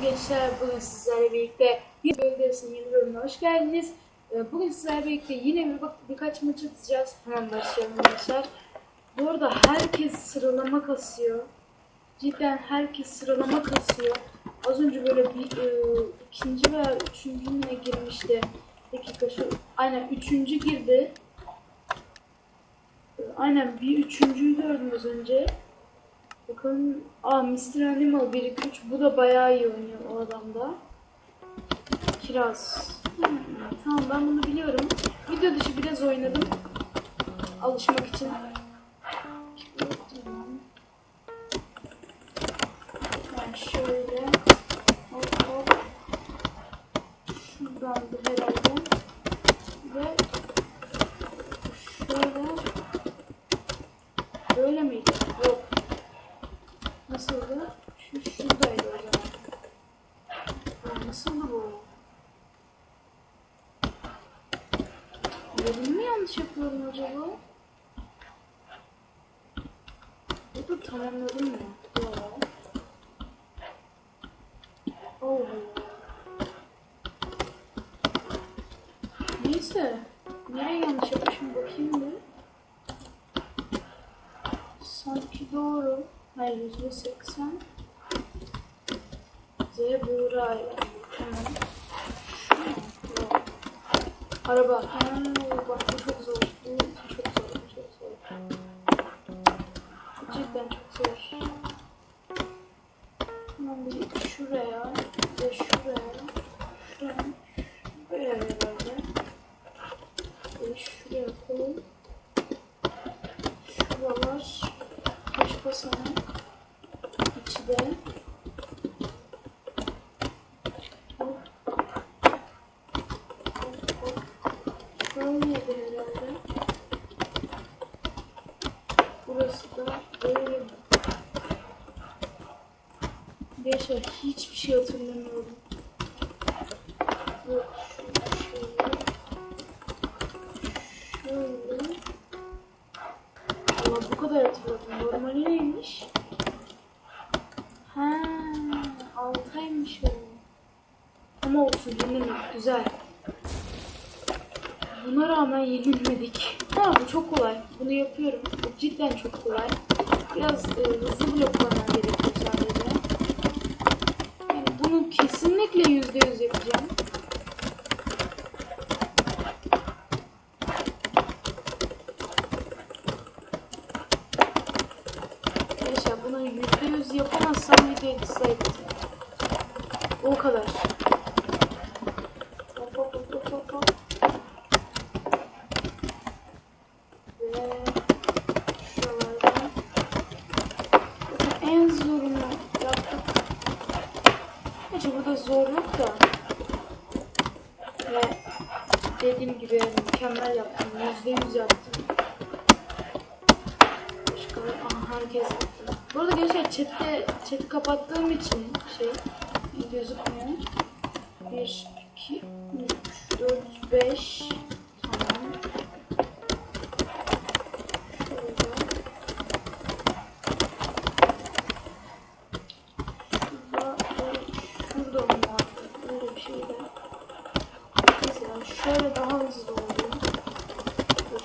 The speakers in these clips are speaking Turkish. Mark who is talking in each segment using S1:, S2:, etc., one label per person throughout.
S1: Selam gençler. Bugün sizlerle birlikte yeni bölgesinin yeni bölümüne hoş geldiniz. Ee, Bugün sizlerle birlikte yine bir bak birkaç maç atacağız. Hemen başlayalım gençler. Bu arada herkes sıralama kasıyor. Cidden herkes sıralama kasıyor. Az önce böyle bir e, ikinci veya üçüncü mü girmişti. Dakika şu aynen üçüncü girdi. Aynen bir üçüncüyü gördüm az önce. Bakalım. Aa Mr. Animal 1 2 3 bu da bayağı iyi oynuyor o adam da. Kiraz. Hmm, tamam ben bunu biliyorum. Video dışı biraz oynadım. Alışmak için. Ben şöyle hop hop şuradan da herhalde ve şöyle böyle miydi? Yok. Nasıldı? Şu şuradaydı o zaman. Ya nasıldı bu? Yerini mi yanlış yapıyorum acaba? Bu da tamamladım mı? Yok. Oh. Neyse. Nereye yanlış yapmışım bakayım bir. Sanki doğru. Hayır yüzde seksen. Z Buğra ile. Tamam. Araba. Ha, bak bu çok zor. Bu çok zor. Bu çok zor. Cidden çok zor. Tamam bir şuraya şuraya. Şuraya. Şuraya herhalde. Ve şuraya koy. Şuralar. Basamak. İçi de. Şöyleydi herhalde. Burası da böyle. Yaşar hiçbir şey hatırlamıyorum. Buna rağmen yenilmedik. Ha bu çok kolay. Bunu yapıyorum. Bu cidden çok kolay. Biraz e, hızlı bloklamam gerekiyor sadece. Yani bunu kesinlikle yüzde yüz yapacağım. Arkadaşlar bunu yüzde yüz yapamazsam videoyu dislike. O kadar. Hop hop hop hop hop hop. Ve şuralardan. Bakın en zorunu yaptık. Gerçi burada zor yok da. Ve dediğim gibi mükemmel yaptım. Yüzde yüz yaptım. Başka herkes yaptı. Bu arada gençler chatte, chat'i kapattığım için şey gözükmüyor. 1, 2, 3, 4, 5 Tamam. Şöyle. Şurada, ve şurada mı vardı? Öyle bir şeydi. Neyse yani şöyle daha hızlı oldu. Dur.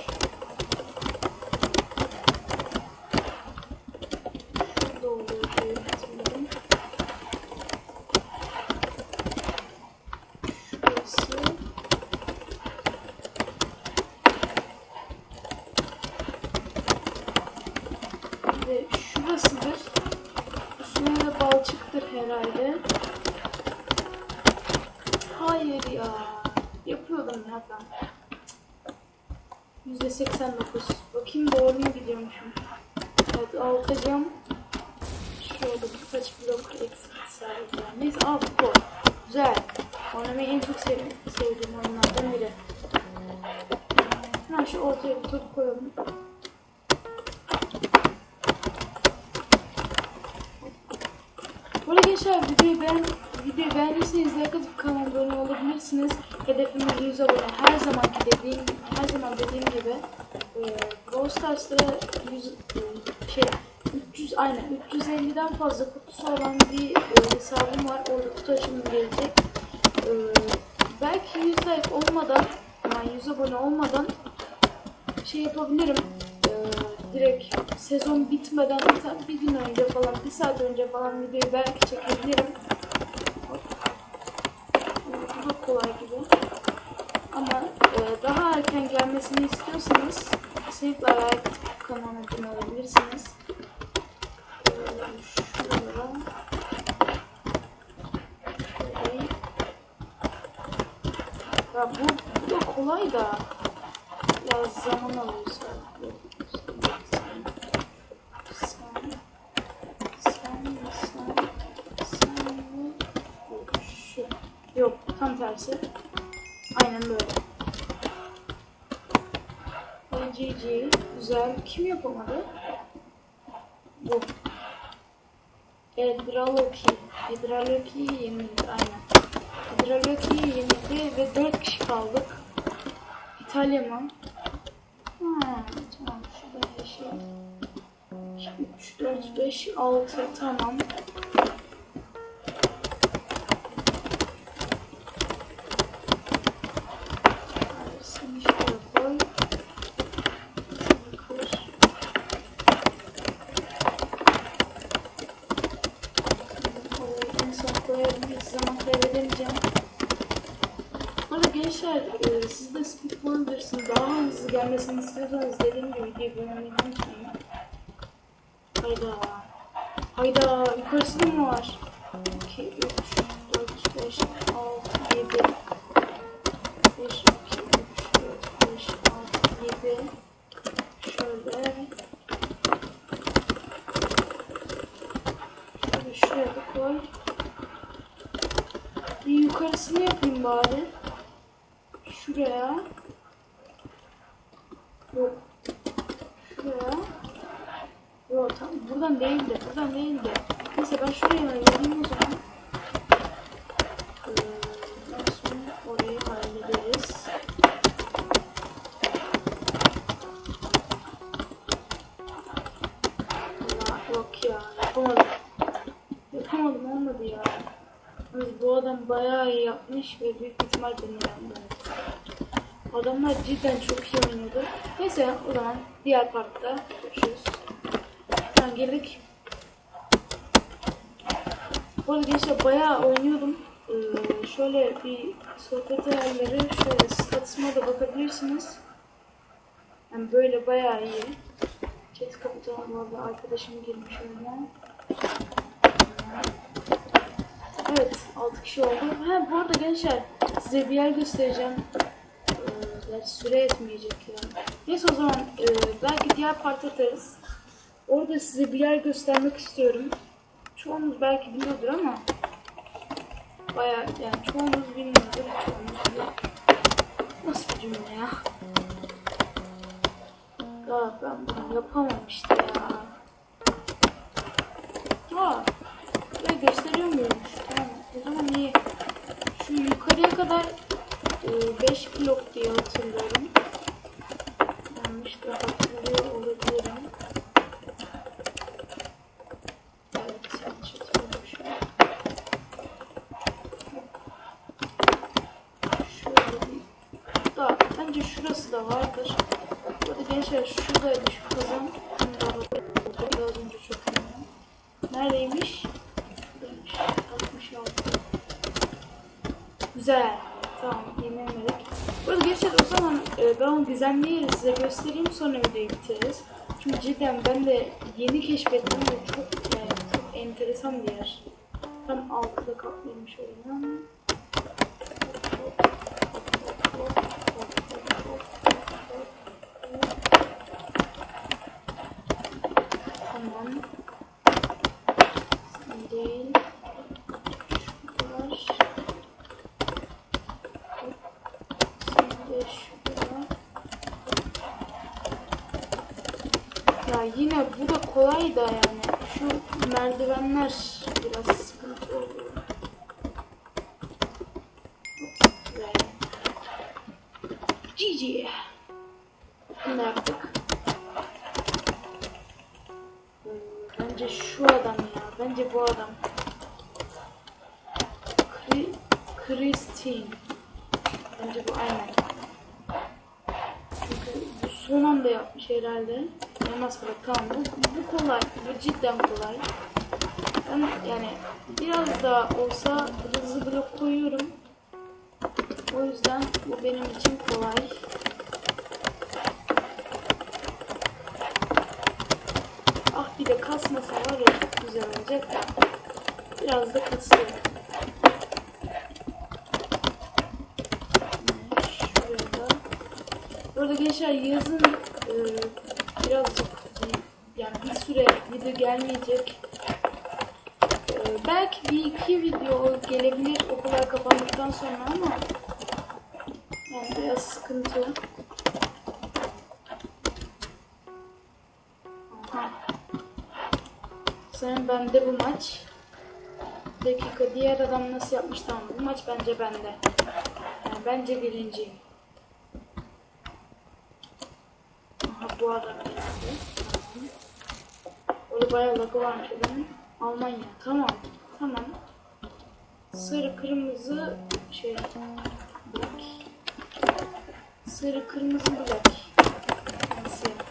S1: Şurada oluyor diye hatırladım. Şurası. Ve şurasıdır. Üstüne de balçıktır herhalde. Hayır ya. Yapıyordum ya ben. Yüzde seksen dokuz. Bakayım doğru mu gidiyormuşum. Evet alacağım. Şurada birkaç blok eksik sadece. Neyse al bu. Güzel. Oynamayı en çok sev sevdiğim oyunlardan biri. Hemen şu ortaya bir top koyalım. Arada gençler videoyu beğen videoyu beğendiyseniz like atıp kanalıma abone olabilirsiniz. Hedefimiz 100 abone. Her zamanki dediğim her zaman dediğim gibi e, Stars'ta 100 e, şey 300 aynen 350'den fazla kutusu olan bir e, hesabım var. Orada kutu açımı gelecek. E, belki 100 like olmadan yani 100 abone olmadan şey yapabilirim. E, direkt sezon bitmeden bir, gün önce falan bir saat önce falan videoyu belki çekebilirim. Bu da kolay gibi. Ama e, daha erken gelmesini istiyorsanız kesinlikle like kanalına abone olabilirsiniz. Ya bu, bu da kolay da biraz zaman alıyor sanki. Sen, sen, sen, sen ve şu. Yok tam tersi. Aynen böyle. GG. Güzel. Kim yapamadı? Bu. Edraloki. Edraloki yenildi. Aynen. Edraloki yenildi ve 4 kişi kaldık. İtalya mı? Ha, tamam. Şurada yeşil. 3, 4, 5, 6. Tamam. Hayır, seni şuraya koy. Kır. Koyarım. Hiç zaman kaybedemeyeceğim. Bu arada gençler e, siz de speed bulabilirsiniz. Daha hızlı gelmesini istiyorsanız dediğim gibi videoyu beğenmeyi unutmayın. Hayda. Hayda. Yukarısında mı var? 2, 3, 4, 5, 6, 7. 1, 2, 3, 4, 5, 6, 7. Şöyle. Şöyle şuraya da koy. Yukarısını yapayım bari. Şuraya. Yok. Şuraya. Yok tamam buradan değil de buradan değil de. Neyse ben şuraya yapayım o zaman. Yapmış ve büyük ihtimal beni yendi. Adamlar cidden çok iyi oynuyordu. Neyse o zaman diğer partta görüşürüz. Ben girdik. Bu arada gençler bayağı oynuyordum. Ee, şöyle bir sohbet ayarları şöyle statüsüme de bakabilirsiniz. Yani böyle bayağı iyi. Chat kapatalım bu arada arkadaşım girmiş oyuna. Evet 6 kişi oldu. Ha bu arada gençler size bir yer göstereceğim. Ee, gerçi süre yetmeyecek ya. Neyse o zaman e, belki diğer part atarız. Orada size bir yer göstermek istiyorum. Çoğunuz belki biliyordur ama bayağı yani çoğunuz bilmiyordur. Çoğunuz bilir. Nasıl bir cümle ya? Ya ben bunu yapamam işte ya. Ya Buraya gösteriyor muymuş? Zaman iyi. Şu yukarıya kadar 5 blok diye hatırlıyorum. Yanlış da hatırlıyor olabilirim. Evet, yanlış hatırlıyormuşum. Şöyle bir... Da, bence şurası da vardır. Bu arada gençler şuradaydı şu kazan. Bunu da hatırlıyorum. Biraz önce çok önemli. Neredeymiş? Şuradaymış. 66. Güzel. Tamam yememedik. Bu arada gençler o zaman e, ben o gizemli size göstereyim sonra videoyu bitiririz. Çünkü cidden ben de yeni keşfettim ve çok yani çok enteresan bir yer. Tam altıda kaplıymış oradan. Tamam. Değil. Şu var. Sen de şurada. Ya yine bu da kolay da yani. Şu merdivenler biraz sıkıntı oluyor. GG. Da yaptık. Ee, Ben Bence bu adam. Kri Christine. Bence bu aynen. Çünkü bu son anda yapmış herhalde. Elmas bırak tamam bu, bu kolay. Bu cidden kolay. Ben yani biraz daha olsa hızlı blok koyuyorum. O yüzden bu benim için kolay. Ah bir de kasmasa var ya çok güzel olacak. Biraz da kasıyor. Şuraya da. Bu arada gençler yazın e, birazcık yani bir süre video gelmeyecek. E, belki bir iki video gelebilir okullar kapandıktan sonra ama yani biraz sıkıntı. Aha. Sanırım bende bu maç. Bir dakika diğer adam nasıl yapmış tamam bu maç bence bende. Yani bence birinciyim. Bu adam geldi. Orada bayağı lagı varmış adamın. Almanya. Tamam. Tamam. Sarı kırmızı şey black. Sarı kırmızı black. Nasıl yap-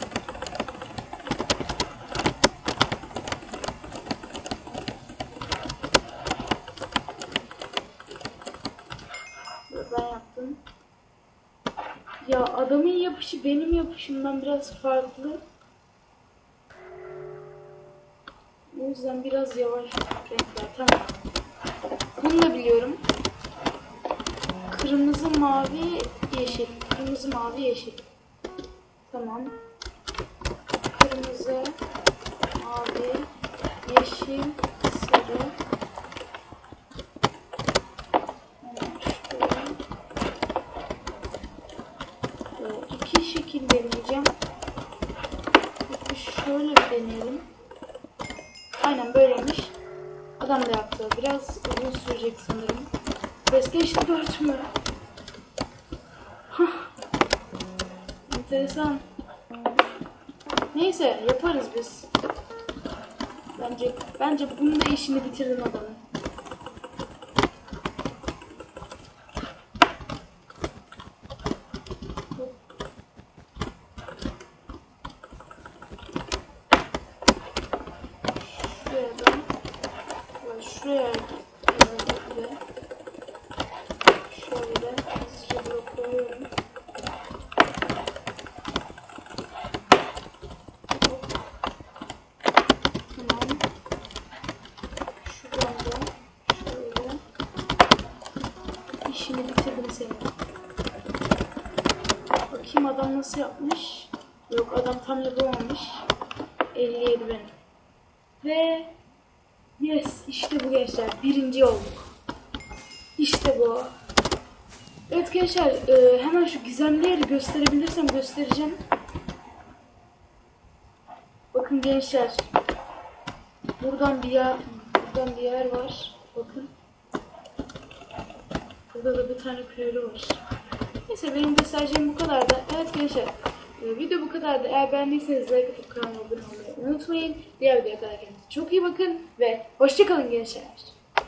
S1: Böyle Ben yaptım. Ya adamın yapışı benim yapışımdan biraz farklı. O yüzden biraz yavaş renkler. Tamam. Bunu da biliyorum. Kırmızı, mavi, yeşil. Kırmızı, mavi, yeşil. Tamam. Kırmızı, mavi, yeşil, sarı. Hemen şöyle. Ee, şekil deneyeceğim. Şöyle bir deneyelim. Aynen böyleymiş. Adam da yaptı. Biraz uzun sürecek sanırım. PlayStation 4 mü? Neyse yaparız biz. Bence bence bunun da işini bitirdim adamın. Şuraya da Böyle şuraya böyle şöyle hızlıca blok koyuyorum. Hop. Tamam. Şuradan da şöyle işini bitirdim senin. Bakayım adam nasıl yapmış. Yok adam tam yapamamış. 57 benim. Ve yes işte bu gençler birinci olduk. İşte bu. Evet gençler e, hemen şu gizemli yeri gösterebilirsem göstereceğim. Bakın gençler. Buradan bir yer, buradan bir yer var. Bakın. Burada da bir tane küreli var. Neyse benim göstereceğim bu kadar da. Evet gençler. e, Video bu kadardı. Eğer beğendiyseniz like atıp kanalıma abone olmayı unutmayın. Diğer videoya kadar kendinize çok iyi bakın ve hoşçakalın gençler.